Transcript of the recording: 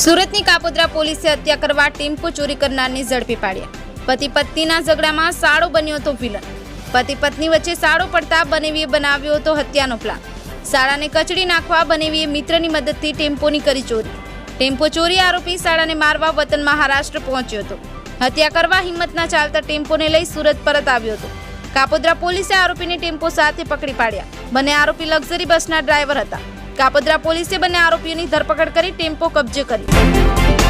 સુરતની કાપોદ્રા પોલીસે હત્યા કરવા ટેમ્પો ચોરી કરનારને ઝડપી પાડ્યા. પતિ પત્નીના ઝઘડામાં સાળો બન્યો હતો વિલન. પતિ પત્ની વચ્ચે સાળો પડતા બનેવીએ બનાવ્યો હતો હત્યાનો પ્લાન. શાળાને કચડી નાખવા બનેવીએ મિત્રની મદદથી ટેમ્પોની કરી ચોરી. ટેમ્પો ચોરી આરોપી શાળાને મારવા વતન મહારાષ્ટ્ર પહોંચ્યો હતો. હત્યા કરવા હિંમતના ચાલતા ટેમ્પોને લઈ સુરત પરત આવ્યો હતો. કાપોદ્રા પોલીસે આરોપીને ટેમ્પો સાથે પકડી પાડ્યા. બંને આરોપી લક્ઝરી બસના ડ્રાઈવર હતા. કાપોદ્રા પોલીસે બંને આરોપીઓની ધરપકડ કરી ટેમ્પો કબજે કરી